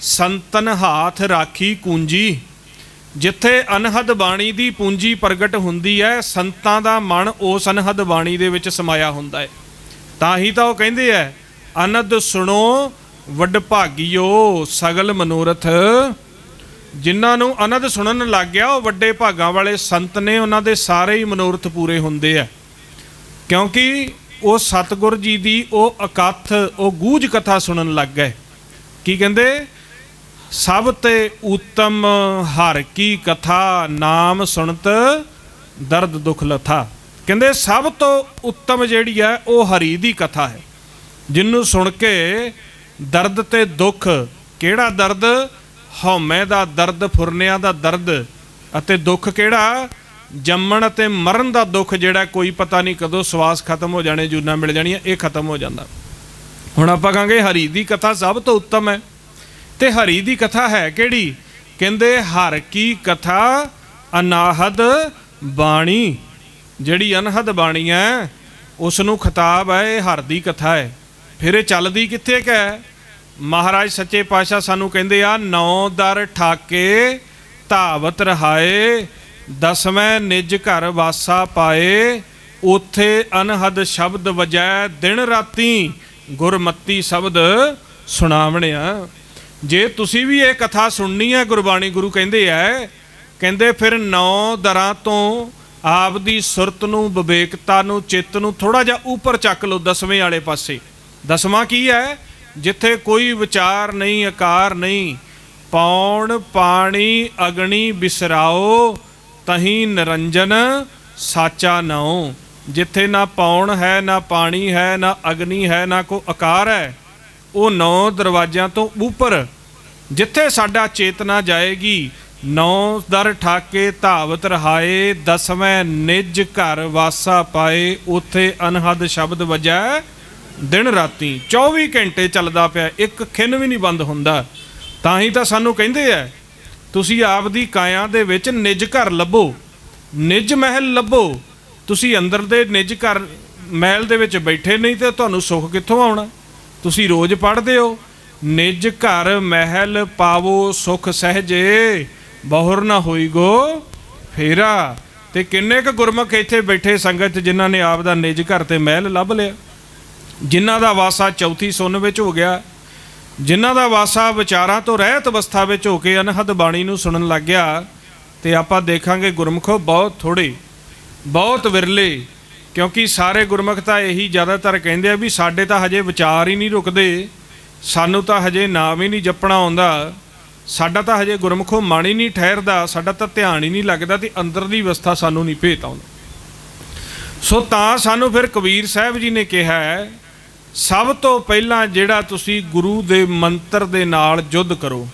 ਸੰਤਨ ਹਾਥ ਰਾਖੀ ਕੂੰਜੀ। ਜਿੱਥੇ ਅਨਹਦ ਬਾਣੀ ਦੀ ਪੂੰਜੀ ਪ੍ਰਗਟ ਹੁੰਦੀ ਹੈ, ਸੰਤਾਂ ਦਾ ਮਨ ਉਸ ਅਨਹਦ ਬਾਣੀ ਦੇ ਵਿੱਚ ਸਮਾਇਆ ਹੁੰਦਾ ਹੈ। ਤਾਂ ਹੀ ਤਾਂ ਉਹ ਕਹਿੰਦੇ ਐ ਅਨਦ ਸੁਣੋ, ਵੱਡ ਭਾਗਿਓ ਸਗਲ ਮਨੋਰਥ। ਜਿਨ੍ਹਾਂ ਨੂੰ ਅਨਦ ਸੁਣਨ ਲੱਗ ਗਿਆ, ਉਹ ਵੱਡੇ ਭਾਗਾਂ ਵਾਲੇ ਸੰਤ ਨੇ ਉਹਨਾਂ ਦੇ ਸਾਰੇ ਹੀ ਮਨੋਰਥ ਪੂਰੇ ਹੁੰਦੇ ਆ ਕਿਉਂਕਿ ਉਹ ਸਤਿਗੁਰ ਜੀ ਦੀ ਉਹ ਇਕੱਥ ਉਹ ਗੂਝ ਕਥਾ ਸੁਣਨ ਲੱਗ ਗਏ। ਕੀ ਕਹਿੰਦੇ? ਸਭ ਤੇ ਉਤਮ ਹਰ ਕੀ ਕਥਾ ਨਾਮ ਸੁਣਤ ਦਰਦ ਦੁਖ ਲਥਾ। ਕਹਿੰਦੇ ਸਭ ਤੋਂ ਉੱਤਮ ਜਿਹੜੀ ਹੈ ਉਹ ਹਰੀ ਦੀ ਕਥਾ ਹੈ। ਜਿਹਨੂੰ ਸੁਣ ਕੇ ਦਰਦ ਤੇ ਦੁੱਖ, ਕਿਹੜਾ ਦਰਦ? ਹਉਮੈ ਦਾ ਦਰਦ, ਫੁਰਨਿਆਂ ਦਾ ਦਰਦ ਅਤੇ ਦੁੱਖ ਕਿਹੜਾ? ਜੰਮਣ ਅਤੇ ਮਰਨ ਦਾ ਦੁੱਖ ਜਿਹੜਾ ਕੋਈ ਪਤਾ ਨਹੀਂ ਕਦੋਂ ਸਵਾਸ ਖਤਮ ਹੋ ਜਾਣੇ, ਜੂਨਾ ਮਿਲ ਜਾਣੀਆਂ, ਇਹ ਖਤਮ ਹੋ ਜਾਂਦਾ। ਹੁਣ ਆਪਾਂ ਕਹਾਂਗੇ ਹਰੀ ਦੀ ਕਥਾ ਸਭ ਤੋਂ ਉੱਤਮ ਹੈ। ਤੇ ਹਰੀ ਦੀ ਕਥਾ ਹੈ ਕਿਹੜੀ? ਕਹਿੰਦੇ, ਹਰ ਕੀ ਕਥਾ ਅਨਾਹਦ ਬਾਣੀ। ਜਿਹੜੀ ਅਨਹਦ ਬਾਣੀ ਹੈ ਉਸ ਨੂੰ ਖਿਤਾਬ ਹੈ, ਇਹ ਹਰ ਦੀ ਕਥਾ ਹੈ। ਫਿਰ ਇਹ ਚੱਲਦੀ ਕਿੱਥੇ ਕੁ ਹੈ? ਮਹਾਰਾਜ ਸੱਚੇ ਪਾਤਸ਼ਾਹ ਸਾਨੂੰ ਕਹਿੰਦੇ ਆ, ਨੌ ਦਰ ਠਾਕੇ ਧਾਵਤ ਰਹਾਏ, ਦਸਵੇਂ ਨਿਜ ਘਰ ਵਾਸਾ ਪਾਏ, ਉਥੇ ਅਨਹਦ ਸ਼ਬਦ ਵਜੈ ਦਿਨ ਰਾਤੀ, ਗੁਰਮਤੀ ਸ਼ਬਦ ਸੁਣਾਵਣਿਆ। ਜੇ ਤੁਸੀਂ ਵੀ ਇਹ ਕਥਾ ਸੁਣਨੀ ਹੈ, ਗੁਰਬਾਣੀ ਗੁਰੂ ਕਹਿੰਦੇ ਐ ਕਹਿੰਦੇ ਫਿਰ ਨੌ ਦਰਾਂ ਤੋਂ ਆਪ ਦੀ ਸੁਰਤ ਨੂੰ, ਵਿਵੇਕਤਾ ਨੂੰ, ਚਿੱਤ ਨੂੰ ਥੋੜਾ ਜਿਹਾ ਉੱਪਰ ਚੱਕ ਲਓ ਦਸਵੇਂ ਵਾਲੇ ਪਾਸੇ। ਦਸਵਾਂ ਕੀ ਹੈ? ਜਿੱਥੇ ਕੋਈ ਵਿਚਾਰ ਨਹੀਂ, ਆਕਾਰ ਨਹੀਂ, ਪੌਣ, ਪਾਣੀ, ਅਗਣੀ ਬਿਸਰਾਓ, ਤਹੀਂ ਨਿਰੰਜਨ, ਸਾਚਾ ਨਾਉ ਜਿੱਥੇ ਨਾ ਪੌਣ ਹੈ, ਨਾ ਪਾਣੀ ਹੈ, ਨਾ ਅਗਨੀ ਹੈ, ਨਾ ਕੋ ਆਕਾਰ ਹੈ ਉਹ ਨੌ ਦਰਵਾਜ਼ਿਆਂ ਤੋਂ ਉੱਪਰ, ਜਿੱਥੇ ਸਾਡਾ ਚੇਤਨਾ ਜਾਏਗੀ, ਨੌ ਦਰ ਠਾਕੇ ਧਾਵਤ ਰਹਾਏ, ਦਸਵੇਂ ਨਿਜ ਘਰ ਵਾਸਾ ਪਾਏ, ਉਥੇ ਅਨਹਦ ਸ਼ਬਦ ਵਜੈ ਦਿਨ ਰਾਤੀ। 24 ਘੰਟੇ ਚੱਲਦਾ ਪਿਆ, ਇੱਕ ਖਿੰਨ ਵੀ ਨਹੀਂ ਬੰਦ ਹੁੰਦਾ। ਤਾਂ ਹੀ ਤਾਂ ਸਾਨੂੰ ਕਹਿੰਦੇ ਐ, ਤੁਸੀਂ ਆਪ ਦੀ ਕਾਇਆ ਦੇ ਵਿੱਚ ਨਿਜ ਘਰ ਲੱਭੋ, ਨਿਜ ਮਹਿਲ ਲੱਭੋ। ਤੁਸੀਂ ਅੰਦਰ ਦੇ ਨਿਜ ਘਰ ਮਹਿਲ ਦੇ ਵਿੱਚ ਬੈਠੇ ਨਹੀਂ ਤੇ ਤੁਹਾਨੂੰ ਸੁੱਖ ਕਿੱਥੋਂ ਆਉਣਾ? ਤੁਸੀਂ ਰੋਜ਼ ਪੜ੍ਹਦੇ ਹੋ। ਨਿਜ ਘਰ ਮਹਿਲ ਪਾਵੋ ਸੁਖ ਸਹਜੇ, ਬਹੁਰ ਨਾ ਹੋਈ ਗੋ ਫੇਰਾ। ਤੇ ਕਿੰਨੇ ਕੁ ਗੁਰਮੁਖ ਇੱਥੇ ਬੈਠੇ ਸੰਗਤ ਜਿਨ੍ਹਾਂ ਨੇ ਆਪ ਦਾ ਨਿਜ ਘਰ ਤੇ ਮਹਿਲ ਲੱਭ ਲਿਆ। ਜਿਨ੍ਹਾਂ ਦਾ ਵਾਸਾ ਚੌਥੀ ਸੁੰਨ ਵਿੱਚ ਹੋ ਗਿਆ। ਜਿਨ੍ਹਾਂ ਦਾ ਵਾਸਾ ਵਿਚਾਰਾਂ ਤੋਂ ਰਹਿਤ ਅਵਸਥਾ ਵਿੱਚ ਹੋ ਕੇ ਅਨਹਦ ਬਾਣੀ ਨੂੰ ਸੁਣਨ ਲੱਗ ਗਿਆ। ਤੇ ਆਪਾਂ ਦੇਖਾਂਗੇ ਗੁਰਮੁਖੋ ਬਹੁਤ ਥੋੜੇ ਬਹੁਤ ਵਿਰਲੇ। ਕਿਉਂਕਿ ਸਾਰੇ ਗੁਰਮੁਖ ਤਾਂ ਇਹੀ ਜ਼ਿਆਦਾਤਰ ਕਹਿੰਦੇ ਆ ਵੀ ਸਾਡੇ ਤਾਂ ਹਜੇ ਵਿਚਾਰ ਹੀ ਨਹੀਂ ਰੁਕਦੇ, ਸਾਨੂੰ ਤਾਂ ਹਜੇ ਨਾਮ ਹੀ ਨਹੀਂ ਜਪਣਾ ਆਉਂਦਾ, ਸਾਡਾ ਤਾਂ ਹਜੇ ਗੁਰਮੁਖੋ ਮਨ ਹੀ ਨਹੀਂ ਠਹਿਰਦਾ, ਸਾਡਾ ਤਾਂ ਧਿਆਨ ਹੀ ਨਹੀਂ ਲੱਗਦਾ ਤੇ ਅੰਦਰਲੀ ਅਵਸਥਾ ਸਾਨੂੰ ਨਹੀਂ ਭੇਤ ਆਉਂਦਾ। ਸੋ ਤਾਂ ਸਾਨੂੰ ਫਿਰ ਕਬੀਰ ਸਾਹਿਬ ਜੀ ਨੇ ਕਿਹਾ ਸਭ ਤੋਂ ਪਹਿਲਾਂ ਜਿਹੜਾ ਤੁਸੀਂ ਗੁਰੂ ਦੇ ਮੰਤਰ ਦੇ ਨਾਲ ਯੁੱਧ ਕਰੋ।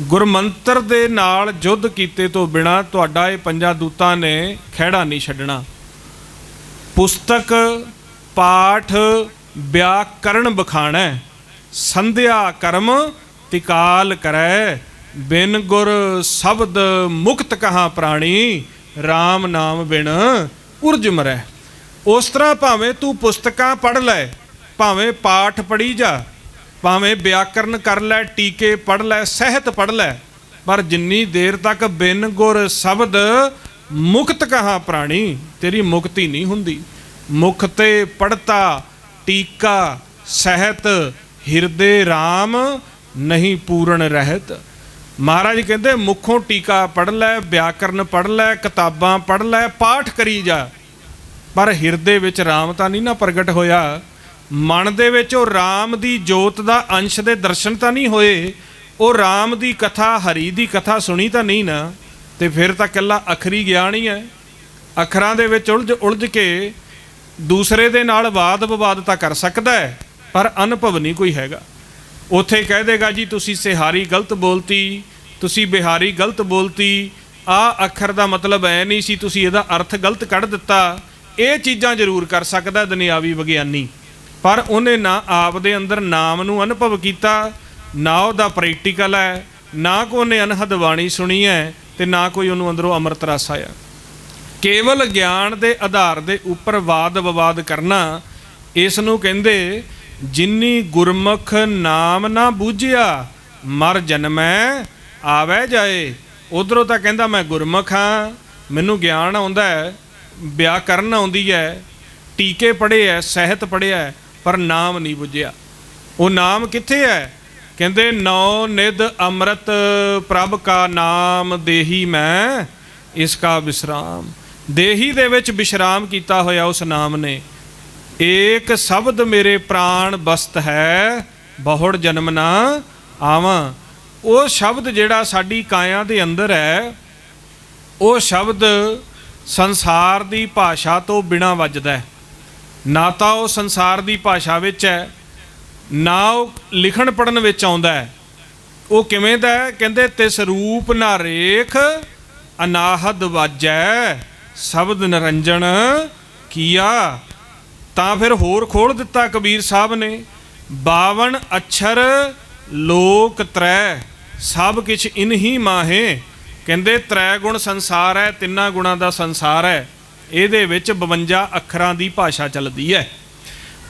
ਗੁਰਮੰਤਰ ਦੇ ਨਾਲ ਯੁੱਧ ਕੀਤੇ ਤੋਂ ਬਿਨਾ ਤੁਹਾਡਾ ਇਹ ਪੰਜਾਂ ਦੂਤਾਂ ਨੇ ਖਿਹੜਾ ਨਹੀਂ ਛੱਡਣਾ। ਪੁਸਤਕ, ਪਾਠ, ਵਿਆਕਰਣ ਬਖਾਣੈ, ਸੰਧਿਆ ਕਰਮ, ਤਿਕਾਲ ਕਰੈ, ਬਿਨ ਗੁਰ ਸ਼ਬਦ ਮੁਕਤ ਕਹਾ ਪ੍ਰਾਣੀ RAM ਨਾਮ ਬਿਨ ਉਰਜ ਮਰੈ। ਉਸ ਤਰ੍ਹਾਂ ਭਾਵੇਂ ਤੂੰ ਪੁਸਤਕਾਂ ਪੜ੍ਹ ਲੈ, ਭਾਵੇਂ ਪਾਠ ਪੜ੍ਹੀ ਜਾ, ਭਾਵੇਂ ਵਿਆਕਰਨ ਕਰ ਲੈ, ਟੀਕੇ ਪੜ੍ਹ ਲੈ, ਸਹਿਤ ਪੜ੍ਹ ਲੈ, ਪਰ ਜਿੰਨੀ ਦੇਰ ਤੱਕ ਬਿਨ ਗੁਰ ਸ਼ਬਦ ਮੁਕਤ ਕਹਾ ਪ੍ਰਾਣੀ, ਤੇਰੀ ਮੁਕਤੀ ਨਹੀਂ ਹੁੰਦੀ। ਮੁਖ ਤੇ ਪੜਤਾ, ਟੀਕਾ, ਸਹਿਤ, ਹਿਰਦੇ RAM ਨਹੀਂ ਪੂਰਨ ਰਹਿਤ। ਮਹਾਰਾਜ ਕਹਿੰਦੇ, ਮੁਖੋਂ ਟੀਕਾ ਪੜ੍ਹ ਲੈ, ਵਿਆਕਰਨ ਪੜ੍ਹ ਲੈ, ਕਿਤਾਬਾਂ ਪੜ੍ਹ ਲੈ, ਪਾਠ ਕਰੀ ਜਾ। ਪਰ ਹਿਰਦੇ ਵਿੱਚ RAM ਤਾਂ ਨਹੀਂ ਨਾ ਪ੍ਰਗਟ ਹੋਇਆ। ਮਨ ਦੇ ਵਿੱਚ ਉਹ RAM ਦੀ ਜੋਤ ਦਾ ਅੰਸ਼ ਦੇ ਦਰਸ਼ਨ ਤਾਂ ਨਹੀਂ ਹੋਏ। ਉਹ RAM ਦੀ ਕਥਾ, ਹਰੀ ਦੀ ਕਥਾ ਸੁਣੀ ਤਾਂ ਨਹੀਂ ਨਾ। ਤੇ ਫਿਰ ਤਾਂ ਕੱਲਾ ਅਖਰੀ ਗਿਆਨ ਹੀ ਹੈ। ਅੱਖਰਾਂ ਦੇ ਵਿੱਚ ਉਲਝ ਉਲਝ ਕੇ ਦੂਸਰੇ ਦੇ ਨਾਲ ਵਾਦ ਵਿਵਾਦ ਤਾਂ ਕਰ ਸਕਦਾ ਹੈ, ਪਰ ਅਨੁਭਵ ਨਹੀਂ ਕੋਈ ਹੈਗਾ। ਉਥੇ ਕਹਿ ਦੇਗਾ ਜੀ, ਤੁਸੀਂ ਸਿਹਾਰੀ ਗਲਤ ਬੋਲਤੀ, ਤੁਸੀਂ ਬਿਹਾਰੀ ਗਲਤ ਬੋਲਤੀ, ਆ ਅੱਖਰ ਦਾ ਮਤਲਬ ਐ ਨਹੀਂ ਸੀ, ਤੁਸੀਂ ਇਹਦਾ ਅਰਥ ਗਲਤ ਕੱਢ ਦਿੱਤਾ। ਇਹ ਚੀਜ਼ਾਂ ਜ਼ਰੂਰ ਕਰ ਸਕਦਾ ਦੁਨਿਆਵੀ ਵਿਗਿਆਨੀ। ਪਰ ਉਹਨੇ ਨਾ ਆਪ ਦੇ ਅੰਦਰ ਨਾਮ ਨੂੰ ਅਨੁਭਵ ਕੀਤਾ, ਨਾ ਉਹਦਾ ਪ੍ਰੈਕਟੀਕਲ ਹੈ, ਨਾ ਕੋ ਉਹਨੇ ਅਨਹਦ ਬਾਣੀ ਸੁਣੀ ਹੈ। ਤੇ ਨਾ ਕੋਈ ਉਹਨੂੰ ਅੰਦਰੋਂ ਅੰਮ੍ਰਿਤ ਰਸ ਆਇਆ। ਕੇਵਲ ਗਿਆਨ ਦੇ ਆਧਾਰ ਦੇ ਉੱਪਰ ਵਾਦ ਵਿਵਾਦ ਕਰਨਾ ਇਸ ਨੂੰ ਕਹਿੰਦੇ, ਜਿਨੀ ਗੁਰਮੁਖ ਨਾਮ ਨਾ ਬੂਝਿਆ, ਮਰ ਜਨਮੈ, ਆਵੇ ਜਾਏ। ਉਧਰੋਂ ਤਾਂ ਕਹਿੰਦਾ ਮੈਂ ਗੁਰਮੁਖ ਹਾਂ, ਮੈਨੂੰ ਗਿਆਨ ਆਉਂਦਾ ਹੈ ਵਿਆਕਰਨ ਆਉਂਦੀ ਹੈ, ਟੀਕੇ ਪੜ੍ਹੇ ਐ ਸਹਿਤ ਪੜ੍ਹਿਆ ਪਰ ਨਾਮ ਨਹੀਂ ਬੁੱਝਿਆ। ਉਹ ਨਾਮ ਕਿੱਥੇ ਹੈ? ਕਹਿੰਦੇ, ਨੌ ਨਿਧ ਅੰਮ੍ਰਿਤ ਪ੍ਰਭ ਕਾ ਨਾਮ ਦੇਹੀ ਮੈਂ, ਇਸ ਕਾ ਵਿਸਰਾਮ। ਦੇਹੀ ਦੇ ਵਿੱਚ ਵਿਸ਼ਰਾਮ ਕੀਤਾ ਹੋਇਆ ਉਸ ਨਾਮ ਨੇ। ਏਕ ਸ਼ਬਦ ਮੇਰੇ ਪ੍ਰਾਣ ਬਸਤ ਹੈ, ਬਹੁੜ ਜਨਮ ਨਾ ਆਵਾਂ। ਉਹ ਸ਼ਬਦ ਜਿਹੜਾ ਸਾਡੀ ਕਾਇਆ ਦੇ ਅੰਦਰ ਹੈ, ਉਹ ਸ਼ਬਦ ਸੰਸਾਰ ਦੀ ਭਾਸ਼ਾ ਤੋਂ ਬਿਨਾ ਵੱਜਦਾ ਹੈ। ਨਾ ਤਾਂ ਉਹ ਸੰਸਾਰ ਦੀ ਭਾਸ਼ਾ ਵਿੱਚ ਹੈ ਨਾ ਉਹ ਲਿਖਣ ਪੜਨ ਵਿੱਚ ਆਉਂਦਾ ਹੈ। ਉਹ ਕਿਵੇਂ ਦਾ ਹੈ? ਕਹਿੰਦੇ, ਤਿਸ ਰੂਪ ਨਾ ਰੇਖ, ਅਨਾਹਦ ਵਾਜੈ, ਸ਼ਬਦ ਨਿਰੰਜਨ ਕੀਆ। ਤਾਂ ਫਿਰ ਹੋਰ ਖੋਲ ਦਿੱਤਾ ਕਬੀਰ ਸਾਹਿਬ ਨੇ 52 ਅੱਛਰ ਲੋਕ ਤ੍ਰੈ, ਸਭ ਕਿਛ ਇਨਹੀ ਮਾਹੇ। ਕਹਿੰਦੇ, ਤ੍ਰੈ ਗੁਣ ਸੰਸਾਰ ਹੈ, ਤਿੰਨਾਂ ਗੁਣਾਂ ਦਾ ਸੰਸਾਰ ਹੈ। ਇਹਦੇ ਵਿੱਚ 52 ਅੱਖਰਾਂ ਦੀ ਭਾਸ਼ਾ ਚੱਲਦੀ ਹੈ।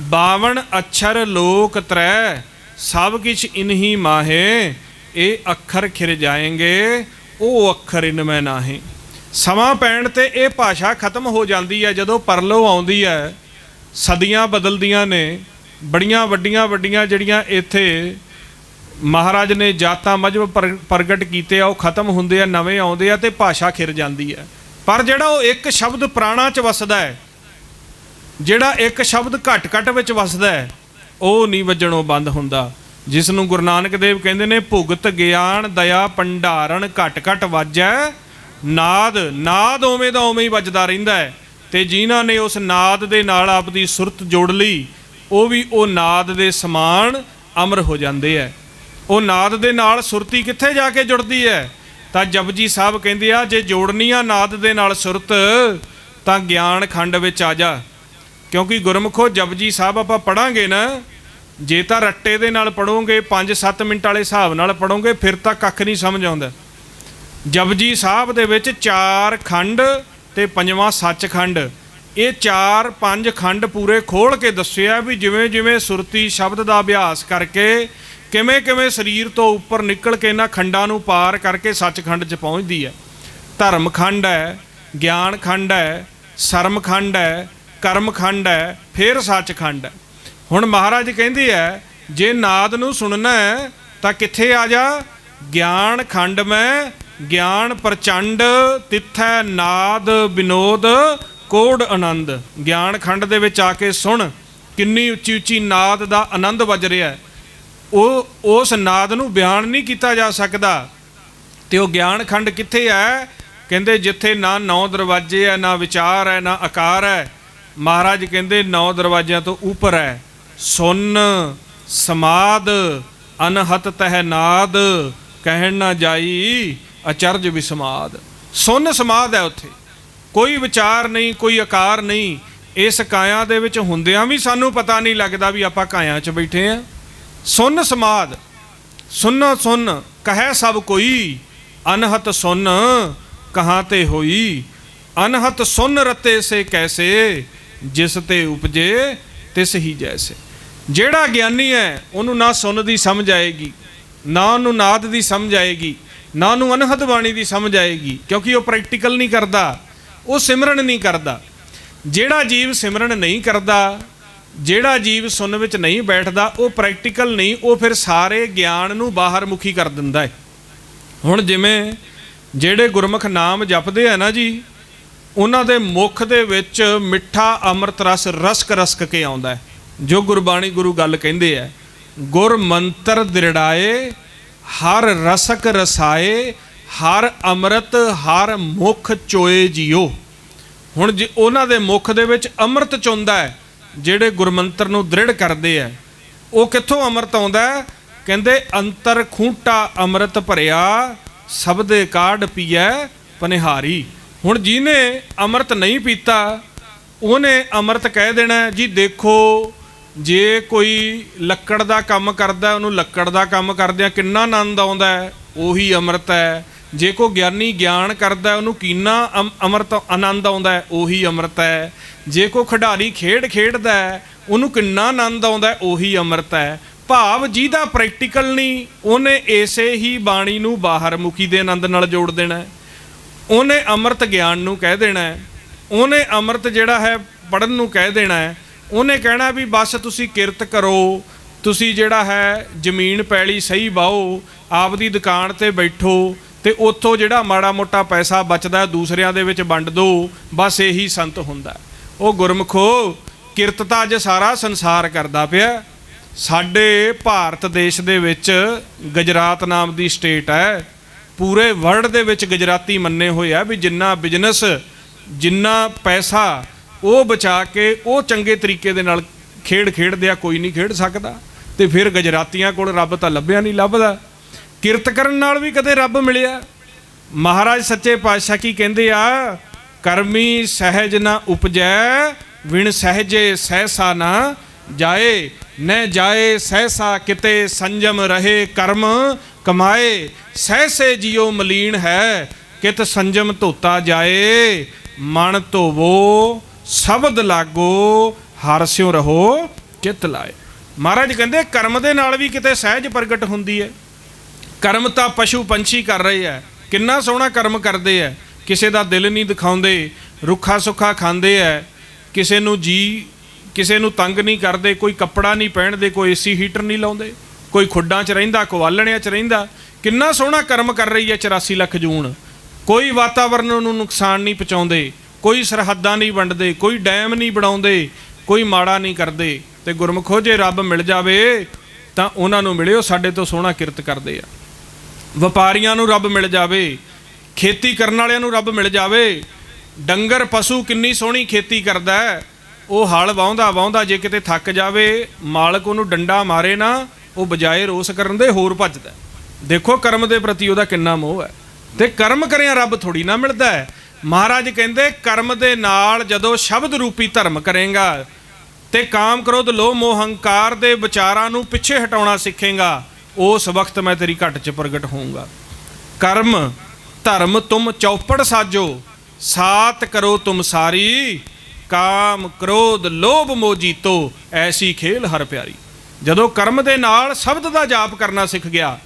52 ਅੱਛਰ ਲੋਕ ਤ੍ਰੈ, ਸਭ ਕਿਛ ਇਨਹੀ ਮਾਹੇ ਇਹ ਅੱਖਰ ਖਿਰ ਜਾਏਗੇ ਉਹ ਅੱਖਰ ਇਨ ਮੈਂ ਨਾਹੀ। ਸਮਾਂ ਪੈਣ ਤੇ ਇਹ ਭਾਸ਼ਾ ਖਤਮ ਹੋ ਜਾਂਦੀ ਹੈ, ਜਦੋਂ ਪਰਲੋ ਆਉਂਦੀ ਹੈ, ਸਦੀਆਂ ਬਦਲਦੀਆਂ ਨੇ, ਬੜੀਆਂ ਵੱਡੀਆਂ ਵੱਡੀਆਂ ਜਿਹੜੀਆਂ ਇੱਥੇ ਮਹਾਰਾਜ ਨੇ ਜਾਤਾਂ ਮਜਬ ਪਰ- ਪ੍ਰਗਟ ਕੀਤੇ ਆ, ਉਹ ਖਤਮ ਹੁੰਦੇ ਆ, ਨਵੇਂ ਆਉਂਦੇ ਆ ਤੇ ਭਾਸ਼ਾ ਖਿਰ ਜਾਂਦੀ ਹੈ। ਪਰ ਜਿਹੜਾ ਉਹ ਇੱਕ ਸ਼ਬਦ ਪ੍ਰਾਣਾ ਚ ਵਸਦਾ ਹੈ ਜਿਹੜਾ ਇੱਕ ਸ਼ਬਦ ਘਟ ਘਟ ਵਿੱਚ ਵਸਦਾ ਹੈ, ਉਹ ਨਹੀਂ ਵੱਜਣੋਂ ਬੰਦ ਹੁੰਦਾ। ਜਿਸ ਨੂੰ ਗੁਰੂ ਨਾਨਕ ਦੇਵ ਕਹਿੰਦੇ ਨੇ, ਭੁਗਤ ਗਿਆਨ, ਦਇਆ, ਭੰਡਾਰਨ ਘਟ ਘਟ ਵਾਜੈ। ਨਾਦ ਨਾਦ ਉਵੇਂ ਦਾ ਉਵੇਂ ਹੀ ਵੱਜਦਾ ਰਹਿੰਦਾ ਹੈ। ਤੇ ਜਿਨ੍ਹਾਂ ਨੇ ਉਸ ਨਾਦ ਦੇ ਨਾਲ ਆਪਦੀ ਸੁਰਤ ਜੋੜ ਲਈ, ਉਹ ਵੀ ਉਹ ਨਾਦ ਦੇ ਸਮਾਨ ਅਮਰ ਹੋ ਜਾਂਦੇ ਹੈ। ਉਹ ਨਾਦ ਦੇ ਨਾਲ ਸੁਰਤੀ ਕਿੱਥੇ ਜਾ ਕੇ ਜੁੜਦੀ ਹੈ? ਤਾਂ ਜਪਜੀ ਸਾਹਿਬ ਕਹਿੰਦੇ ਆ, ਜੇ ਜੋੜਨੀ ਆ ਨਾਦ ਦੇ ਨਾਲ ਸੁਰਤ, ਤਾਂ ਗਿਆਨ ਖੰਡ ਵਿੱਚ ਆ ਜਾ। ਕਿਉਂਕਿ ਗੁਰਮੁਖੋ ਜਪਜੀ ਸਾਹਿਬ ਆਪਾਂ ਪੜਾਂਗੇ ਨਾ, ਜੇ ਤਾਂ ਰੱਟੇ ਦੇ ਨਾਲ ਪੜੋਗੇ 5-7 ਮਿੰਟ ਵਾਲੇ ਹਿਸਾਬ ਨਾਲ ਪੜੋਗੇ, ਫਿਰ ਤਾਂ ਕੱਖ ਨਹੀਂ ਸਮਝ ਆਉਂਦਾ। ਜਪਜੀ ਸਾਹਿਬ ਦੇ ਵਿੱਚ ਚਾਰ ਖੰਡ ਤੇ ਪੰਜਵਾਂ ਸੱਚਖੰਡ। ਇਹ ਚਾਰ ਪੰਜ ਖੰਡ ਪੂਰੇ ਖੋਲ ਕੇ ਦੱਸਿਆ ਵੀ ਜਿਵੇਂ ਜਿਵੇਂ ਸੁਰਤੀ ਸ਼ਬਦ ਦਾ ਅਭਿਆਸ ਕਰਕੇ, ਕਿਵੇਂ ਕਿਵੇਂ ਸਰੀਰ ਤੋਂ ਉੱਪਰ ਨਿਕਲ ਕੇ ਇਹਨਾਂ ਖੰਡਾਂ ਨੂੰ ਪਾਰ ਕਰਕੇ ਸੱਚਖੰਡ 'ਚ ਪਹੁੰਚਦੀ ਹੈ। ਧਰਮ ਖੰਡ ਹੈ ਗਿਆਨ ਖੰਡ ਹੈ ਸ਼ਰਮ ਖੰਡ ਹੈ ਕਰਮ ਖੰਡ ਹੈ, ਫਿਰ ਸੱਚਖੰਡ ਹੈ। ਹੁਣ ਮਹਾਰਾਜ ਕਹਿੰਦੇ ਹੈ, ਜੇ ਨਾਦ ਨੂੰ ਸੁਣਨਾ ਹੈ, ਤਾਂ ਕਿੱਥੇ ਆ ਜਾ? ਗਿਆਨ ਖੰਡ ਮੈਂ, ਗਿਆਨ ਪ੍ਰਚੰਡ, ਤਿੱਥੈ ਨਾਦ ਵਿਨੋਦ ਕੋੜ ਆਨੰਦ। ਗਿਆਨ ਖੰਡ ਦੇ ਵਿੱਚ ਆ ਕੇ ਸੁਣ, ਕਿੰਨੀ ਉੱਚੀ ਉੱਚੀ ਨਾਦ ਦਾ ਆਨੰਦ ਵੱਜ ਰਿਹਾ ਹੈ। ਉਹ, ਉਸ ਨਾਦ ਨੂੰ ਬਿਆਨ ਨਹੀਂ ਕੀਤਾ ਜਾ ਸਕਦਾ। ਤੇ ਉਹ ਗਿਆਨ ਖੰਡ ਕਿੱਥੇ ਹੈ? ਕਹਿੰਦੇ ਜਿੱਥੇ ਨਾ ਨੌ ਦਰਵਾਜ਼ੇ ਹੈ, ਨਾ ਵਿਚਾਰ ਹੈ, ਨਾ ਆਕਾਰ ਹੈ। ਮਹਾਰਾਜ ਕਹਿੰਦੇ ਨੌ ਦਰਵਾਜ਼ਿਆਂ ਤੋਂ ਉੱਪਰ ਹੈ। ਸੁਨ, ਸਮਾਦ, ਅਨਹਤ ਤਹਿਨਾਦ ਕਹਿਣ ਨਾ ਜਾਈ, ਅਚਰਜ ਵਿਸਮਾਦ। ਸੁਨ, ਸਮਾਦ ਹੈ ਉੱਥੇ। ਕੋਈ ਵਿਚਾਰ ਨਹੀਂ, ਕੋਈ ਆਕਾਰ ਨਹੀਂ। ਇਸ ਕਾਇਆ ਦੇ ਵਿੱਚ ਹੁੰਦਿਆਂ ਵੀ ਸਾਨੂੰ ਪਤਾ ਨਹੀਂ ਲੱਗਦਾ ਵੀ ਆਪਾਂ ਕਾਇਆ 'ਚ ਬੈਠੇ ਆ। ਸੁਨ, ਸਮਾਦ। ਸੁਨ ਸੁਨ, ਕਹੈ ਸਭ ਕੋਈ। ਅਨਹਤ ਸੁਨ, ਕਹਾਂ ਤੇ ਹੋਈ। ਅਨਹਤ ਸੁਨ, ਰਤੇ ਸੇ ਕੈਸੇ। ਜਿਸ ਤੇ ਉਪਜੇ, ਤਿਸ ਹੀ ਜੈਸੇ। ਜਿਹੜਾ ਗਿਆਨੀ ਹੈ, ਉਹਨੂੰ ਨਾ ਸੁਣ ਦੀ ਸਮਝ ਆਏਗੀ, ਨਾ ਉਹਨੂੰ ਨਾਦ ਦੀ ਸਮਝ ਆਏਗੀ, ਨਾ ਉਹਨੂੰ ਅਨਹਦ ਬਾਣੀ ਦੀ ਸਮਝ ਆਏਗੀ, ਕਿਉਂਕਿ ਉਹ ਪ੍ਰੈਕਟੀਕਲ ਨਹੀਂ ਕਰਦਾ, ਉਹ ਸਿਮਰਨ ਨਹੀਂ ਕਰਦਾ। ਜਿਹੜਾ ਜੀਵ ਸਿਮਰਨ ਨਹੀਂ ਕਰਦਾ, ਜਿਹੜਾ ਜੀਵ ਸੁਣ ਵਿੱਚ ਨਹੀਂ ਬੈਠਦਾ, ਉਹ ਪ੍ਰੈਕਟੀਕਲ ਨਹੀਂ, ਉਹ ਫਿਰ ਸਾਰੇ ਗਿਆਨ ਨੂੰ ਬਾਹਰ ਮੁਖੀ ਕਰ ਦਿੰਦਾ ਹੈ। ਹੁਣ ਜਿਵੇਂ ਜਿਹੜੇ ਗੁਰਮੁਖ ਨਾਮ ਜਪਦੇ ਆ ਨਾ ਜੀ ਉਹਨਾਂ ਦੇ ਮੁਖ ਦੇ ਵਿੱਚ ਮਿੱਠਾ ਅੰਮ੍ਰਿਤ ਰਸ ਰਸਕ ਰਸਕ ਕੇ ਆਉਂਦਾ ਹੈ। ਜੋ ਗੁਰਬਾਣੀ ਗੁਰੂ ਗੱਲ ਕਹਿੰਦੇ ਆ, ਗੁਰ ਮੰਤਰ ਦਿਰੜਾਏ, ਹਰ ਰਸਕ ਰਸਾਏ, ਹਰ ਅੰਮ੍ਰਿਤ, ਹਰ ਮੁਖ ਚੋਏ ਜਿਓ। ਹੁਣ ਜੇ ਉਹਨਾਂ ਦੇ ਮੁਖ ਦੇ ਵਿੱਚ ਅੰਮ੍ਰਿਤ ਚੁੰਦਾ ਹੈ, ਜਿਹੜੇ ਗੁਰਮੰਤਰ ਨੂੰ ਦ੍ਰਿੜ ਕਰਦੇ ਆ, ਉਹ ਕਿੱਥੋਂ ਅੰਮ੍ਰਿਤ ਆਉਂਦਾ ਕਹਿੰਦੇ, ਅੰਤਰ ਖੂਟਾ ਅੰਮ੍ਰਿਤ ਭਰਿਆ, ਸਬਦੇ ਕਾਢ ਪੀਐ ਪਨਿਹਾਰੀ। ਹੁਣ ਜਿਹਨੇ ਅੰਮ੍ਰਿਤ ਨਹੀਂ ਪੀਤਾ, ਉਹਨੇ ਅੰਮ੍ਰਿਤ ਕਹਿ ਦੇਣਾ ਜੀ ਦੇਖੋ, ਜੇ ਕੋਈ ਲੱਕੜ ਦਾ ਕੰਮ ਕਰਦਾ, ਉਹਨੂੰ ਲੱਕੜ ਦਾ ਕੰਮ ਕਰਦਿਆਂ ਕਿੰਨਾ ਆਨੰਦ ਆਉਂਦਾ ਹੈ, ਉਹੀ ਅੰਮ੍ਰਿਤ ਹੈ। ਜੇ ਕੋ ਗਿਆਨੀ ਗਿਆਨ ਕਰਦਾ, ਉਹਨੂੰ ਕਿੰਨਾ ਅਮ- ਅੰਮ੍ਰਿਤ ਆਨੰਦ ਆਉਂਦਾ ਹੈ, ਉਹੀ ਅੰਮ੍ਰਿਤ ਹੈ। ਜੇ ਕੋ ਖਿਡਾਰੀ ਖੇਡ ਖੇਡਦਾ ਹੈ, ਉਹਨੂੰ ਕਿੰਨਾ ਆਨੰਦ ਆਉਂਦਾ ਹੈ, ਉਹੀ ਅੰਮ੍ਰਿਤ ਹੈ। ਭਾਵ ਜਿਹਦਾ ਪ੍ਰੈਕਟੀਕਲ ਨਹੀਂ, ਉਹਨੇ ਏਸੇ ਹੀ ਬਾਣੀ ਨੂੰ ਬਾਹਰ ਮੁਖੀ ਦੇ ਆਨੰਦ ਨਾਲ ਜੋੜ ਦੇਣਾ ਹੈ। ਉਹਨੇ ਅੰਮ੍ਰਿਤ ਗਿਆਨ ਨੂੰ ਕਹਿ ਦੇਣਾ ਹੈ। ਉਹਨੇ ਅੰਮ੍ਰਿਤ ਜਿਹੜਾ ਹੈ ਪੜਨ ਨੂੰ ਕਹਿ ਦੇਣਾ ਹੈ। ਉਹਨੇ ਕਹਿਣਾ ਵੀ ਬਸ ਤੁਸੀਂ ਕਿਰਤ ਕਰੋ, ਤੁਸੀਂ ਜਿਹੜਾ ਹੈ ਜ਼ਮੀਨ ਪੈਲੀ ਸਹੀ ਵਾਓ, ਆਪਦੀ ਦੁਕਾਨ ਤੇ ਬੈਠੋ ਤੇ ਉੱਥੋਂ ਜਿਹੜਾ ਮਾੜਾ ਮੋਟਾ ਪੈਸਾ ਬਚਦਾ ਦੂਸਰਿਆਂ ਦੇ ਵਿੱਚ ਵੰਡ ਦਿਓ ਬਸ ਇਹੀ ਸੰਤ ਹੁੰਦਾ ਉਹ ਗੁਰਮਖੋ, ਕਿਰਤ ਤਾਂ ਅੱਜ ਸਾਰਾ ਸੰਸਾਰ ਕਰਦਾ ਪਿਆ ਸਾਡੇ ਭਾਰਤ ਦੇਸ਼ ਦੇ ਵਿੱਚ ਗੁਜਰਾਤ ਨਾਮ ਦੀ ਸਟੇਟ ਹੈ ਪੂਰੇ ਵਰਲਡ ਦੇ ਵਿੱਚ ਗੁਜਰਾਤੀ ਮੰਨੇ ਹੋਏ ਆ ਵੀ ਜਿੰਨਾ ਬਿਜ਼ਨਸ, ਜਿੰਨਾ ਪੈਸਾ ਉਹ ਬਚਾ ਕੇ ਉਹ ਚੰਗੇ ਤਰੀਕੇ ਦੇ ਨਾਲ ਖੇਡ ਖੇਡਦੇ ਆ ਕੋਈ ਨਹੀਂ ਖੇਡ ਸਕਦਾ ਤੇ ਫਿਰ ਗੁਜਰਾਤੀਆਂ ਕੋਲ ਰੱਬ ਤਾਂ ਲੱਭਿਆ ਨਹੀਂ ਲੱਭਦਾ। ਕਿਰਤ ਕਰਨ ਨਾਲ ਵੀ ਕਦੇ ਰੱਬ ਮਿਲਿਆ। ਮਹਾਰਾਜ ਸੱਚੇ ਪਾਤਸ਼ਾਹ ਕੀ ਕਹਿੰਦੇ ਆ? ਕਰਮੀ ਸਹਿਜ ਨਾ ਉਪਜੈ, ਵਿਣ ਸਹਿਜੇ ਸਹਿਸਾ ਨਾ ਜਾਏ। ਨ ਜਾਏ, ਸਹਿਸਾ ਕਿਤੇ ਸੰਜਮ ਰਹੇ ਕਰਮ, ਕਮਾਏ, ਸਹਿਸੇ ਜਿਉ ਮਲੀਨ ਹੈ, ਕਿਤ ਸੰਜਮ ਧੋਤਾ ਜਾਏ, ਮਨ ਧੋਵੋ, ਸ਼ਬਦ ਲਾਗੋ, ਹਰ ਸਿਉ ਰਹੋ, ਚਿਤ ਲਾਏ। ਮਹਾਰਾਜ ਕਹਿੰਦੇ, ਕਰਮ ਦੇ ਨਾਲ ਵੀ ਕਿਤੇ ਸਹਿਜ ਪ੍ਰਗਟ ਹੁੰਦੀ ਹੈ। ਕਰਮ ਤਾਂ ਪਸ਼ੂ ਪੰਛੀ ਕਰ ਰਹੇ ਆ ਕਿੰਨਾ ਸੋਹਣਾ ਕਰਮ ਕਰਦੇ ਆ ਕਿਸੇ ਦਾ ਦਿਲ ਨਹੀਂ ਦਿਖਾਉਂਦੇ, ਰੁੱਖਾ ਸੁੱਖਾ ਖਾਂਦੇ ਆ ਕਿਸੇ ਨੂੰ ਜੀ ਕਿਸੇ ਨੂੰ ਤੰਗ ਨਹੀਂ ਕਰਦੇ, ਕੋਈ ਕੱਪੜਾ ਨਹੀਂ ਪਹਿਨਦੇ, ਕੋਈ ਏਸੀ ਹੀਟਰ ਨਹੀਂ ਲਾਉਂਦੇ, ਕੋਈ ਖੁੱਡਾਂ 'ਚ ਰਹਿੰਦਾ ਕੋਵਾਲਣਿਆਂ 'ਚ ਰਹਿੰਦਾ, ਕਿੰਨਾ ਸੋਹਣਾ ਕਰਮ ਕਰ ਰਹੀ ਹੈ 84 ਲੱਖ ਜੂਨ। ਕੋਈ ਵਾਤਾਵਰਨ ਨੂੰ ਨੁਕਸਾਨ ਨਹੀਂ ਪਹੁੰਚਾਉਂਦੇ, ਕੋਈ ਸਰਹੱਦਾਂ ਨਹੀਂ ਵੰਡਦੇ, ਕੋਈ ਡੈਮ ਨਹੀਂ ਬਣਾਉਂਦੇ, ਕੋਈ ਮਾੜਾ ਨਹੀਂ ਕਰਦੇ। ਤੇ ਗੁਰਮਖੋ, ਜੇ ਰੱਬ ਮਿਲ ਜਾਵੇ, ਤਾਂ ਉਹਨਾਂ ਨੂੰ ਮਿਲਿਓ, ਸਾਡੇ ਤੋਂ ਸੋਹਣਾ ਕਿਰਤ ਕਰਦੇ ਆ। ਵਪਾਰੀਆਂ ਨੂੰ ਰੱਬ ਮਿਲ ਜਾਵੇ, ਖੇਤੀ ਕਰਨ ਵਾਲਿਆਂ ਨੂੰ ਰੱਬ ਮਿਲ ਜਾਵੇ, ਡੰਗਰ, ਪਸ਼ੂ ਕਿੰਨੀ ਸੋਹਣੀ ਖੇਤੀ ਕਰਦਾ ਹੈ ਉਹ ਹਲ ਵਾਹੁੰਦਾ ਵਾਹੁੰਦਾ ਜੇ ਕਿਤੇ ਥੱਕ ਜਾਵੇ, ਮਾਲਕ ਉਹਨੂੰ ਡੰਡਾ ਮਾਰੇ ਨਾ, ਉਹ ਬਜਾਏ ਰੋਸ ਕਰਨ ਦੇ ਹੋਰ ਭੱਜਦਾ। ਦੇਖੋ ਕਰਮ ਦੇ ਪ੍ਰਤੀ ਉਹਦਾ ਕਿੰਨਾ ਮੋਹ ਹੈ। ਤੇ ਕਰਮ ਕਰਿਆ ਰੱਬ ਥੋੜੀ ਨਾ ਮਿਲਦਾ ਹੈ। ਮਹਾਰਾਜ ਕਹਿੰਦੇ, ਕਰਮ ਦੇ ਨਾਲ ਜਦੋਂ ਸ਼ਬਦ ਰੂਪੀ ਧਰਮ ਕਰੇਗਾ, ਤੇ ਕਾਮ ਕ੍ਰੋਧ, ਲੋਭ, ਮੋਹ, ਹੰਕਾਰ ਦੇ ਵਿਚਾਰਾਂ ਨੂੰ ਪਿੱਛੇ ਹਟਾਉਣਾ ਸਿੱਖੇਗਾ, ਉਸ ਵਕਤ ਮੈਂ ਤੇਰੀ ਘਟ 'ਚ ਪ੍ਰਗਟ ਹੋਊਂਗਾ। ਕਰਮ, ਧਰਮ ਤੁਮ ਚੌਪੜ ਸਾਜੋ, ਸਾਤ ਕਰੋ ਤੁਮ ਸਾਰੀ ਕਾਮ, ਕ੍ਰੋਧ, ਲੋਭ ਮੋਹ ਜੀਤੋ ਐਸੀ ਖੇਲ ਹਰ ਪਿਆਰੀ। ਜਦੋਂ ਕਰਮ ਦੇ ਨਾਲ ਸ਼ਬਦ ਦਾ ਜਾਪ ਕਰਨਾ ਸਿੱਖ ਗਿਆ,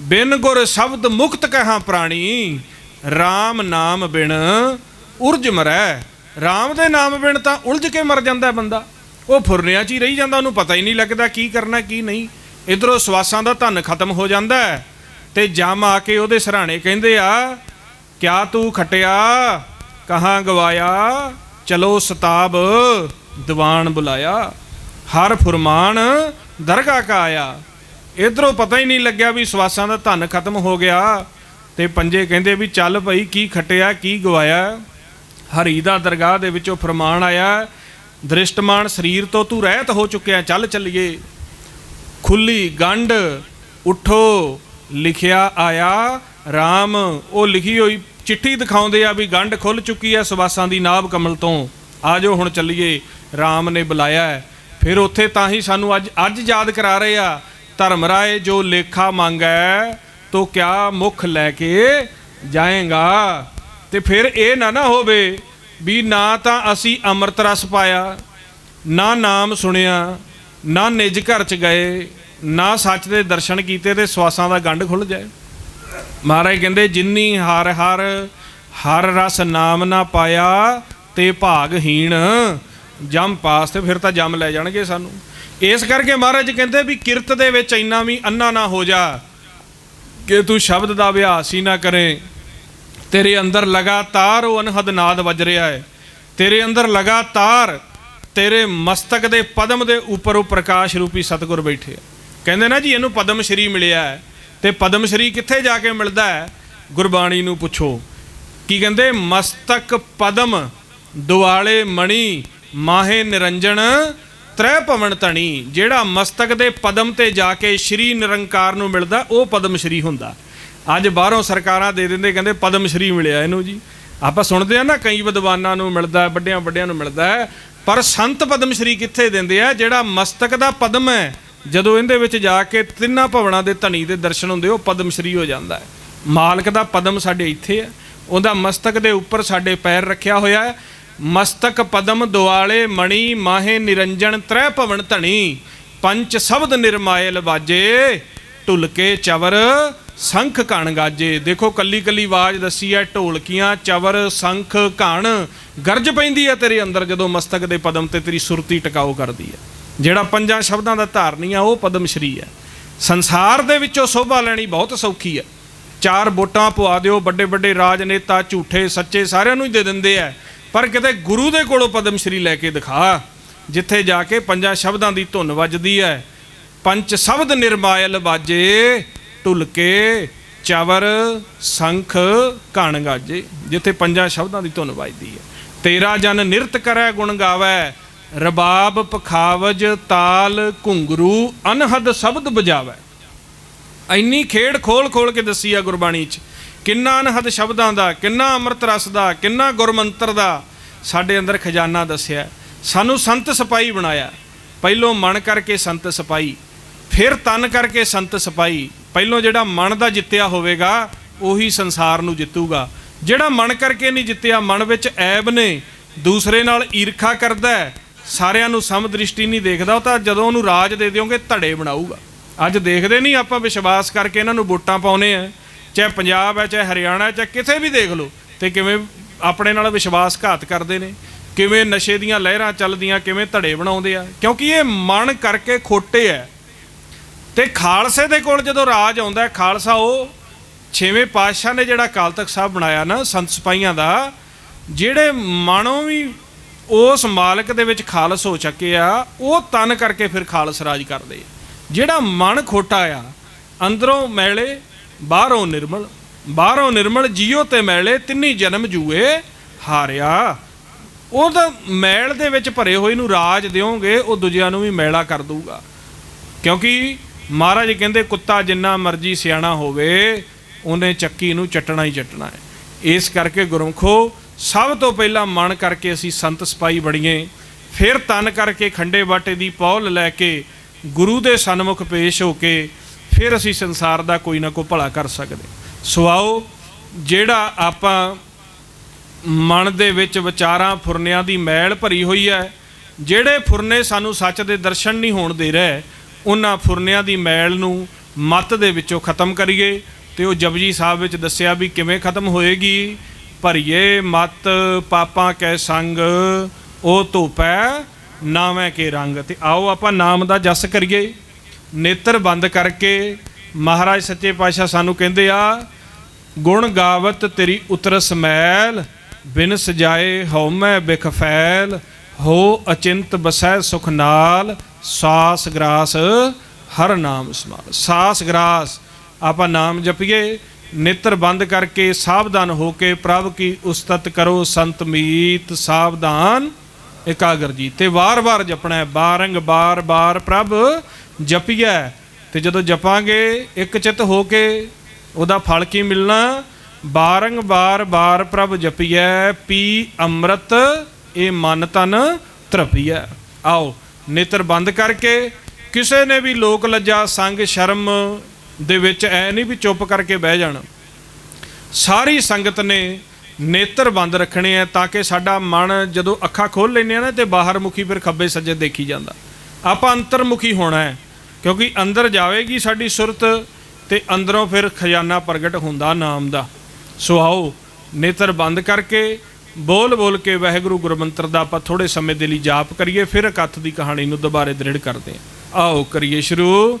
ਬਿਨ ਗੁਰ ਸ਼ਬਦ ਮੁਕਤ ਕਹਾਂ ਪ੍ਰਾਣੀ RAM ਨਾਮ ਬਿਨ ਉਰਜ ਮਰੈ। RAM ਦੇ ਨਾਮ ਬਿਨ ਤਾਂ ਉਲਝ ਕੇ ਮਰ ਜਾਂਦਾ ਬੰਦਾ। ਉਹ ਫੁਰਨਿਆਂ 'ਚ ਹੀ ਰਹੀ ਜਾਂਦਾ, ਉਹਨੂੰ ਪਤਾ ਹੀ ਨਹੀਂ ਲੱਗਦਾ ਕੀ ਕਰਨਾ, ਕੀ ਨਹੀਂ। ਇਧਰੋਂ ਸਵਾਸਾਂ ਦਾ ਧਨ ਖਤਮ ਹੋ ਜਾਂਦਾ ਹੈ ਤੇ ਜਮ ਆ ਕੇ ਉਹਦੇ ਸਰਾਣੇ ਕਹਿੰਦੇ ਆ, ਕਿਆ ਤੂੰ ਖਟਿਆ, ਕਹਾਂ ਗਵਾਇਆ? ਚਲੋ ਸਤਾਬ ਦੀਵਾਨ ਬੁਲਾਇਆ, ਹਰ ਫੁਰਮਾਨ ਦਰਗਾਹ ਕਾ ਆਇਆ। ਇਧਰੋਂ ਪਤਾ ਹੀ ਨਹੀਂ ਲੱਗਿਆ ਵੀ ਸਵਾਸਾਂ ਦਾ ਧਨ ਖਤਮ ਹੋ ਗਿਆ ਤੇ ਪੰਜੇ ਕਹਿੰਦੇ ਵੀ ਚੱਲ ਭਾਈ ਕੀ ਖਟਿਆ, ਕੀ ਗਵਾਇਆ। ਹਰੀ ਦਾ ਦਰਗਾਹ ਦੇ ਵਿੱਚੋਂ ਫਰਮਾਨ ਆਇਆ, ਦ੍ਰਿਸ਼ਟਮਾਨ ਸਰੀਰ ਤੋਂ ਤੂੰ ਰਹਿਤ ਹੋ ਚੁੱਕਿਆ, ਚੱਲ ਚੱਲੀਏ। ਖੁੱਲੀ ਗੰਢ ਉਠੋ, ਲਿਖਿਆ ਆਇਆ RAM ਉਹ ਲਿਖੀ ਹੋਈ ਚਿੱਠੀ ਦਿਖਾਉਂਦੇ ਆ ਵੀ ਗੰਢ ਖੁੱਲ ਚੁੱਕੀ ਹੈ ਸਵਾਸਾਂ ਦੀ ਨਾਭ ਕਮਲ ਤੋਂ। ਆਜੋ ਹੁਣ ਚੱਲੀਏ RAM ਨੇ ਬੁਲਾਇਆ ਹੈ। ਫਿਰ ਉੱਥੇ ਤਾਂ ਹੀ ਸਾਨੂੰ ਅੱਜ ਅੱਜ ਯਾਦ ਕਰਾ ਰਹੇ ਆ ਧਰਮ ਰਾਏ ਜੋ ਲੇਖਾ ਮੰਗੈ, ਤੋ ਕਿਆ ਮੁਖ ਲੈ ਕੇ ਜਾਏਗਾ? ਤੇ ਫਿਰ ਇਹ ਨਾ ਨਾ ਹੋਵੇ ਵੀ ਨਾ ਤਾਂ ਅਸੀਂ ਅੰਮ੍ਰਿਤ ਰਸ ਪਾਇਆ, ਨਾ ਨਾਮ ਸੁਣਿਆ, ਨਾ ਨਿਜ ਘਰ ਚ ਗਏ, ਨਾ ਸੱਚ ਦੇ ਦਰਸ਼ਨ ਕੀਤੇ ਤੇ ਸਵਾਸਾਂ ਦਾ ਗੰਢ ਖੁੱਲ ਜਾਏ। ਮਹਾਰਾਜ ਕਹਿੰਦੇ, ਜਿੰਨੀ ਹਰ ਹਰ ਹਰ ਰਸ ਨਾਮ ਨਾ ਪਾਇਆ ਤੇ ਭਾਗਹੀਣ ਜਮ ਪਾਸ ਤੇ ਫਿਰ ਤਾਂ ਜਮ ਲੈ ਜਾਣਗੇ ਸਾਨੂੰ। ਇਸ ਕਰਕੇ ਮਹਾਰਾਜ ਕਹਿੰਦੇ ਵੀ ਕਿਰਤ ਦੇ ਵਿੱਚ ਇੰਨਾ ਵੀ ਅੰਨਾ ਨਾ ਹੋ ਜਾ ਕਿ ਤੂੰ ਸ਼ਬਦ ਦਾ ਅਭਿਆਸ ਹੀ ਨਾ ਕਰੇ। ਤੇਰੇ ਅੰਦਰ ਲਗਾਤਾਰ ਉਹ ਅਨਹਦ ਨਾਦ ਵੱਜ ਰਿਹਾ ਹੈ। ਤੇਰੇ ਅੰਦਰ ਲਗਾਤਾਰ ਤੇਰੇ ਮਸਤਕ ਦੇ ਪਦਮ ਦੇ ਉੱਪਰ ਉਹ ਪ੍ਰਕਾਸ਼ ਰੂਪੀ ਸਤਿਗੁਰ ਬੈਠੇ ਆ। ਕਹਿੰਦੇ ਨਾ ਜੀ, ਇਹਨੂੰ ਪਦਮ ਸ਼੍ਰੀ ਮਿਲਿਆ ਹੈ। ਤੇ ਪਦਮ ਸ਼੍ਰੀ ਕਿੱਥੇ ਜਾ ਕੇ ਮਿਲਦਾ ਹੈ? ਗੁਰਬਾਣੀ ਨੂੰ ਪੁੱਛੋ। ਕੀ ਕਹਿੰਦੇ? ਮਸਤਕ ਪਦਮ, ਦੁਆਲੇ ਮਣੀ, ਮਾਹੇ ਨਿਰੰਜਨ ਤ੍ਰੈ ਭਵਨ ਧਣੀ। ਜਿਹੜਾ ਮਸਤਕ ਦੇ ਪਦਮ ਤੇ ਜਾ ਕੇ ਸ਼੍ਰੀ ਨਿਰੰਕਾਰ ਨੂੰ ਮਿਲਦਾ, ਉਹ ਪਦਮ ਸ਼੍ਰੀ ਹੁੰਦਾ। ਅੱਜ ਬਾਹਰੋਂ ਸਰਕਾਰਾਂ ਦੇ ਦਿੰਦੇ ਕਹਿੰਦੇ ਪਦਮ ਸ਼੍ਰੀ ਮਿਲਿਆ ਇਹਨੂੰ ਜੀ। ਆਪਾਂ ਸੁਣਦੇ ਆ ਨਾ, ਕਈ ਵਿਦਵਾਨਾਂ ਨੂੰ ਮਿਲਦਾ ਵੱਡਿਆਂ ਵੱਡਿਆਂ ਨੂੰ ਮਿਲਦਾ ਪਰ ਸੰਤ ਪਦਮ ਸ਼੍ਰੀ ਕਿੱਥੇ ਦਿੰਦੇ ਆ? ਜਿਹੜਾ ਮਸਤਕ ਦਾ ਪਦਮ ਹੈ ਜਦੋਂ ਇਹਦੇ ਵਿੱਚ ਜਾ ਕੇ ਤਿੰਨਾਂ ਭਵਨਾਂ ਦੇ ਧਣੀ ਦੇ ਦਰਸ਼ਨ ਹੁੰਦੇ, ਉਹ ਪਦਮ ਸ਼੍ਰੀ ਹੋ ਜਾਂਦਾ ਹੈ। ਮਾਲਕ ਦਾ ਪਦਮ ਸਾਡੇ ਇੱਥੇ ਹੈ। ਉਹਦਾ ਮਸਤਕ ਦੇ ਉੱਪਰ ਸਾਡੇ ਪੈਰ ਰੱਖਿਆ ਹੋਇਆ ਹੈ। ਮਸਤਕ ਪਦਮ ਦੁਆਲੇ ਮਣੀ ਮਾਹੇ ਨਿਰੰਜਨ ਤ੍ਰੈ ਭਵਨ ਧਣੀ, ਪੰਚ ਸ਼ਬਦ ਨਿਰਮਾਇਲ ਬਾਜੇ ਢੁਲਕੇ ਚਵਰ ਸੰਖ ਕਣ ਗਾਜੇ। ਦੇਖੋ ਕੱਲੀ ਕੱਲੀ ਆਵਾਜ਼ ਦੱਸੀ ਹੈ, ਢੋਲਕੀਆਂ ਚਵਰ ਸੰਖ ਕਣ ਗਰਜ ਪੈਂਦੀ ਹੈ ਤੇਰੇ ਅੰਦਰ ਜਦੋਂ ਮਸਤਕ ਦੇ ਪਦਮ ਤੇ ਤੇਰੀ ਸੁਰਤੀ ਟਿਕਾਓ ਕਰਦੀ ਹੈ। ਜਿਹੜਾ ਪੰਜਾਂ ਸ਼ਬਦਾਂ ਦਾ ਧਾਰਨੀ ਆ, ਉਹ ਪਦਮ ਸ਼੍ਰੀ ਹੈ ਸੰਸਾਰ ਦੇ ਵਿੱਚੋਂ ਸੋਭਾ ਲੈਣੀ ਬਹੁਤ ਸੌਖੀ ਹੈ ਚਾਰ ਵੋਟਾਂ ਪਵਾ ਦਿਓ ਵੱਡੇ ਵੱਡੇ ਰਾਜਨੇਤਾ, ਝੂਠੇ, ਸੱਚੇ, ਸਾਰਿਆਂ ਨੂੰ ਹੀ ਦੇ ਦਿੰਦੇ ਆ। ਪਰ ਕਿਤੇ ਗੁਰੂ ਦੇ ਕੋਲੋਂ ਪਦਮ ਸ਼੍ਰੀ ਲੈ ਕੇ ਦਿਖਾ, ਜਿੱਥੇ ਜਾ ਕੇ ਪੰਜਾਂ ਸ਼ਬਦਾਂ ਦੀ ਧੁਨ ਵੱਜਦੀ ਹੈ ਪੰਚ ਸ਼ਬਦ ਨਿਰਮਾਇਲ ਬਾਜੇ, ਢੁਲਕੇ, ਚਵਰ, ਸੰਖ ਕਣ ਗਾਜੇ, ਜਿੱਥੇ ਪੰਜਾਂ ਸ਼ਬਦਾਂ ਦੀ ਧੁਨ ਵੱਜਦੀ ਹੈ ਤੇਰਾ ਜਨ ਨਿਰਤ ਕਰੈ, ਗੁਣ ਗਾਵੈ ਰਬਾਬ ਪਖਾਵਜ ਤਾਲ ਘੁੰਗਰੂ ਅਨਹਦ ਸ਼ਬਦ ਬਜਾਵੈ ਇੰਨੀ ਖੇਡ ਖੋਲ ਖੋਲ ਕੇ ਦੱਸੀ ਆ ਗੁਰਬਾਣੀ 'ਚ ਕਿੰਨਾ ਅਨਹਦ ਸ਼ਬਦਾਂ ਦਾ ਕਿੰਨਾ ਅੰਮ੍ਰਿਤ ਰਸ ਦਾ ਕਿੰਨਾ ਗੁਰਮੰਤਰ ਦਾ ਸਾਡੇ ਅੰਦਰ ਖਜ਼ਾਨਾ ਦੱਸਿਆ। ਸਾਨੂੰ ਸੰਤ ਸਿਪਾਈ ਬਣਾਇਆ। ਪਹਿਲੋਂ ਮਨ ਕਰਕੇ ਸੰਤ ਸਿਪਾਈ ਫਿਰ ਤਨ ਕਰਕੇ ਸੰਤ ਸਿਪਾਈ ਪਹਿਲੋਂ ਜਿਹੜਾ ਮਨ ਦਾ ਜਿੱਤਿਆ ਹੋਵੇਗਾ ਉਹੀ ਸੰਸਾਰ ਨੂੰ ਜਿੱਤੂਗਾ। ਜਿਹੜਾ ਮਨ ਕਰਕੇ ਨਹੀਂ ਜਿੱਤਿਆ ਮਨ ਵਿੱਚ ਐਬ ਨੇ ਦੂਸਰੇ ਨਾਲ ਈਰਖਾ ਕਰਦਾ ਹੈ, ਸਾਰਿਆਂ ਨੂੰ ਸਮ ਦ੍ਰਿਸ਼ਟੀ ਨਹੀਂ ਦੇਖਦਾ ਉਹ ਤਾਂ ਜਦੋਂ ਉਹਨੂੰ ਰਾਜ ਦੇ ਦਿਓਗੇ ਧੜੇ ਬਣਾਊਗਾ। ਅੱਜ ਦੇਖਦੇ ਨਹੀਂ ਆਪਾਂ ਵਿਸ਼ਵਾਸ ਕਰਕੇ ਇਹਨਾਂ ਨੂੰ ਵੋਟਾਂ ਪਾਉਨੇ ਆ। ਚਾਹੇ ਪੰਜਾਬ ਹੈ ਚਾਹੇ ਹਰਿਆਣਾ ਹੈ, ਚਾਹੇ ਕਿਤੇ ਵੀ ਦੇਖ ਲਓ ਤੇ ਕਿਵੇਂ ਆਪਣੇ ਨਾਲ ਵਿਸ਼ਵਾਸਘਾਤ ਕਰਦੇ ਨੇ ਕਿਵੇਂ ਨਸ਼ੇ ਦੀਆਂ ਲਹਿਰਾਂ ਚੱਲਦੀਆਂ ਕਿਵੇਂ ਧੜੇ ਬਣਾਉਂਦੇ ਆ। ਕਿਉਂਕਿ ਇਹ ਮਨ ਕਰਕੇ ਖੋਟੇ ਆ। ਤੇ ਖਾਲਸੇ ਦੇ ਕੋਲ ਜਦੋਂ ਰਾਜ ਆਉਂਦਾ ਖਾਲਸਾ ਉਹ ਛੇਵੇਂ ਪਾਤਸ਼ਾਹ ਨੇ ਜਿਹੜਾ ਅਕਾਲ ਤਖਤ ਸਾਹਿਬ ਬਣਾਇਆ ਨਾ ਸੰਤ ਸਿਪਾਹੀਆਂ ਦਾ ਜਿਹੜੇ ਮਨੋਂ ਵੀ ਉਸ ਮਾਲਕ ਦੇ ਵਿੱਚ ਖਾਲਸ ਹੋ ਚੱਕੇ ਆ, ਉਹ ਤਨ ਕਰਕੇ ਫਿਰ ਖਾਲਸ ਰਾਜ ਕਰਦੇ ਆ। ਜਿਹੜਾ ਮਨ ਖੋਟਾ ਆ, ਅੰਦਰੋਂ ਮੈਲੇ, ਬਾਹਰੋਂ ਨਿਰਮਲ ਬਾਹਰੋਂ ਨਿਰਮਲ ਜੀਓ ਤੇ ਮੈਲੇ ਤਿੰਨੀ ਜਨਮ ਜੂਏ ਹਾਰਿਆ। ਉਹ ਤਾਂ ਮੈਲ ਦੇ ਵਿੱਚ ਭਰੇ ਹੋਏ ਨੂੰ ਰਾਜ ਦਿਓਗੇ, ਉਹ ਦੂਜਿਆਂ ਨੂੰ ਵੀ ਮੈਲਾ ਕਰ ਦੂਗਾ ਕਿਉਂਕਿ ਮਹਾਰਾਜ ਕਹਿੰਦੇ, ਕੁੱਤਾ ਜਿੰਨਾ ਮਰਜ਼ੀ ਸਿਆਣਾ ਹੋਵੇ, ਉਹਨੇ ਚੱਕੀ ਨੂੰ ਚੱਟਣਾ ਹੀ ਚੱਟਣਾ ਹੈ। ਇਸ ਕਰਕੇ ਗੁਰਮਖੋ ਸਭ ਤੋਂ ਪਹਿਲਾਂ ਮਨ ਕਰਕੇ ਅਸੀਂ ਸੰਤ ਸਿਪਾਈ ਬਣੀਏ, ਫਿਰ ਤਨ ਕਰਕੇ ਖੰਡੇ ਬਾਟੇ ਦੀ ਪੌਲ ਲੈ ਕੇ ਗੁਰੂ ਦੇ ਸਨਮੁਖ ਪੇਸ਼ ਹੋ ਕੇ ਫਿਰ ਅਸੀਂ ਸੰਸਾਰ ਦਾ ਕੋਈ ਨਾ ਕੋਈ ਭਲਾ ਕਰ ਸਕਦੇ। ਸੋ ਆਓ, ਜਿਹੜਾ ਆਪਾਂ ਮਨ ਦੇ ਵਿੱਚ ਵਿਚਾਰਾਂ ਫੁਰਨਿਆਂ ਦੀ ਮੈਲ ਭਰੀ ਹੋਈ ਹੈ, ਜਿਹੜੇ ਫੁਰਨੇ ਸਾਨੂੰ ਸੱਚ ਦੇ ਦਰਸ਼ਨ ਨਹੀਂ ਹੋਣ ਦੇ ਰਹੇ, ਉਹਨਾਂ ਫੁਰਨਿਆਂ ਦੀ ਮੈਲ ਨੂੰ ਮਤ ਦੇ ਵਿੱਚੋਂ ਖਤਮ ਕਰੀਏ ਤੇ ਉਹ ਜਪਜੀ ਸਾਹਿਬ ਵਿੱਚ ਦੱਸਿਆ ਵੀ ਕਿਵੇਂ ਖਤਮ ਹੋਏਗੀ ਭਰੀਏ ਮਤ ਪਾਪਾਂ ਕੈ ਸੰਗ, ਉਹ ਧੂਪੈ ਨਾਵੇਂ ਕੇ ਰੰਗ। ਤੇ ਆਓ ਆਪਾਂ ਨਾਮ ਦਾ ਜਸ ਕਰੀਏ। ਨੇਤਰ ਬੰਦ ਕਰਕੇ ਮਹਾਰਾਜ ਸੱਚੇ ਪਾਤਸ਼ਾਹ ਸਾਨੂੰ ਕਹਿੰਦੇ ਆ, ਗੁਣ ਗਾਵਤ ਤੇਰੀ ਉਤਰਸ ਮੈਲ, ਬਿਨ ਸਜਾਏ ਹਉ ਬਿਖ ਫੈਲ, ਹੋ ਅਚਿੰਤ ਬਸੈ ਸੁਖ ਨਾਲ, ਸਾਸ ਗਰਾਸ ਹਰ ਨਾਮ ਸਮਾਲ। ਸਾਸ ਗਰਾਸ, ਆਪਾਂ ਨਾਮ ਜਪੀਏ। ਨੇਤਰ ਬੰਦ ਕਰਕੇ ਸਾਵਧਾਨ ਹੋ ਕੇ ਪ੍ਰਭ ਕੀ ਉਸਤਤ ਕਰੋ ਸੰਤ ਮੀਤ, ਸਾਵਧਾਨ, ਇਕਾਗਰ ਜੀ। ਤੇ ਵਾਰ-ਵਾਰ ਜਪਣਾ ਹੈ, ਬਾਰੰਗ ਬਾਰ-ਬਾਰ ਪ੍ਰਭ ਜਪੀਐ। ਤੇ ਜਦੋਂ ਜਪਾਂਗੇ, ਇੱਕ ਚਿਤ ਹੋ ਕੇ ਉਹਦਾ ਫਲ ਕੀ ਮਿਲਣਾ? ਬਾਰੰਗ ਬਾਰ-ਬਾਰ ਪ੍ਰਭ ਜਪੀਐ, ਪੀ ਅੰਮ੍ਰਿਤ ਇਹ ਮਨ ਤਨ ਤ੍ਰਪੀਐ ਆਓ, ਨੇਤਰ ਬੰਦ ਕਰਕੇ ਕਿਸੇ ਨੇ ਵੀ ਲੋਕ ਲੱਜਾ, ਸੰਗ ਸ਼ਰਮ ਦੇ ਵਿੱਚ ਐ ਨਹੀਂ ਵੀ ਚੁੱਪ ਕਰਕੇ ਬਹਿ ਜਾਣਾ। ਸਾਰੀ ਸੰਗਤ ਨੇ ਨੇਤਰ ਬੰਦ ਰੱਖਣੇ ਆ ਤਾਂ ਕਿ ਸਾਡਾ ਮਨ ਜਦੋਂ ਅੱਖਾਂ ਖੋਲ ਲੈਂਦੇ ਆ ਨਾ ਤੇ ਬਾਹਰ ਮੁਖੀ ਫਿਰ ਖੱਬੇ ਸੱਜੇ ਦੇਖੀ ਜਾਂਦਾ। ਆਪਾਂ ਅੰਤਰਮੁਖੀ ਹੋਣਾ ਹੈ ਕਿਉਂਕਿ ਅੰਦਰ ਜਾਵੇਗੀ ਸਾਡੀ ਸੁਰਤ ਤੇ ਅੰਦਰੋਂ ਫਿਰ ਖਜ਼ਾਨਾ ਪ੍ਰਗਟ ਹੁੰਦਾ ਨਾਮ ਦਾ। ਸੋ ਆਓ, ਨੇਤਰ ਬੰਦ ਕਰਕੇ ਬੋਲ ਬੋਲ ਕੇ ਵਾਹਿਗੁਰੂ ਗੁਰਮੰਤਰ ਦਾ ਆਪਾਂ ਥੋੜੇ ਸਮੇਂ ਦੇ ਲਈ ਜਾਪ ਕਰੀਏ, ਫਿਰ ਇਕੱਠ ਦੀ ਕਹਾਣੀ ਨੂੰ ਦੁਬਾਰੇ ਦ੍ਰਿੜ ਕਰਦੇ ਹਾਂ ਆਓ ਕਰੀਏ ਸ਼ੁਰੂ।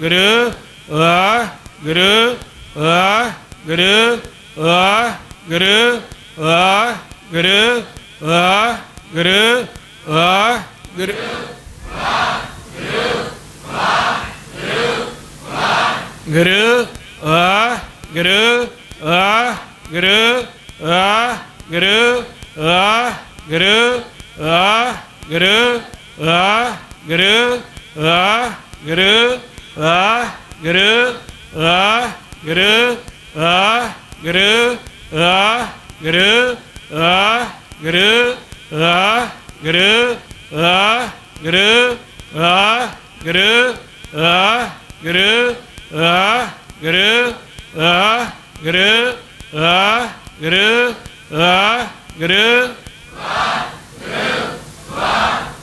그르 으아 그르 으아 그르 으아 그르 으아 그르 으아 그르 으아 그르 그르 으아 그르 으아 그르 으아 그르 으아 그르 으아 그르 으아 그르 으아 그르 아, 그르, 아, 그르, 아, 그르, 아, 그르, 아, 그르, 아, 그르, 아, 그르, 아, 그르, 아, 그르, 아, 그르, 아, 그르, 아, 그르, 아, 그르, 와, 그르, 와.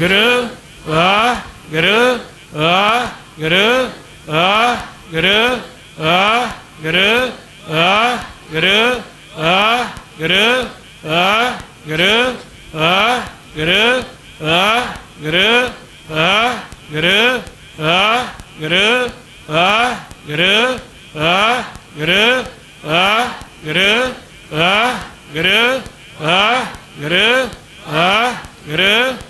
ਆ ਗੁਰੂ ਆ ਗੁਰੂ ਆ ਗੁਰੂ ਆ ਗੁਰੂ ਆ ਗੁਰੂ ਆ ਗੁਰੂ ਆ ਗੁਰੂ ਆ ਗੁਰੂ ਗੁਰੂ ਆ ਗੁਰੂ ਆ ਗੁਰੂ ਆ ਗੁਰੂ ਆ ਗੁਰੂ ਆ ਗੁਰੂ ਆ ਗੁਰੂ ਆ ਗੁਰੂ ਆ ਗੁਰੂ ਆ ਗੁਰੂ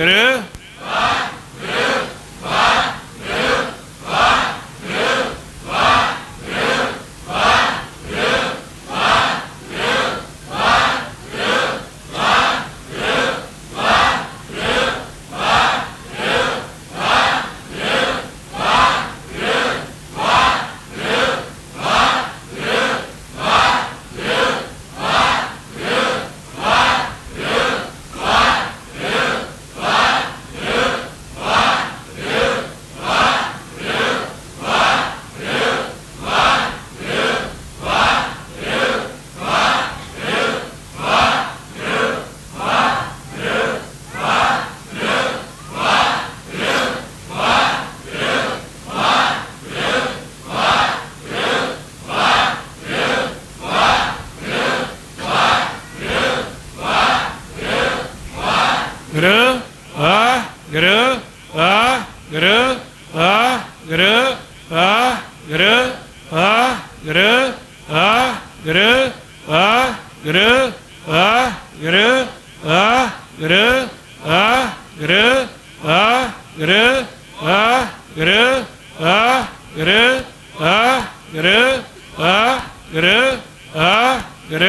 çocukları ਆ ਗੁਰੂ ਆ ਗੁਰੂ ਆ ਗੁਰੂ ਆ ਗੁਰੂ ਆ ਗੁਰੂ ਆ ਗੁਰੂ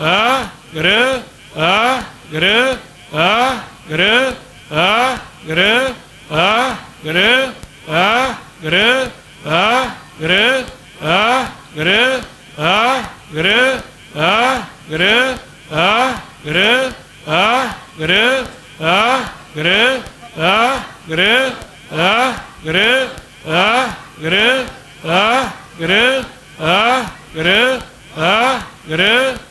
ਆ ਗੁਰੂ ਆ ਗੁਰੂ ਆ ਗੁਰੂ ਆ ਗੁਰੂ ਆ ਗੁਰੂ ਆ ਗੁਰੂ ਆ ਗੁਰੂ ਆ ਗੁਰੂ ਆ ਗੁਰੂ ਆ ਗੁਰੂ 그래, 아, 그래, 아, 그래, 아, 그래, 아, 그래, 아, 그래, 아, 그래.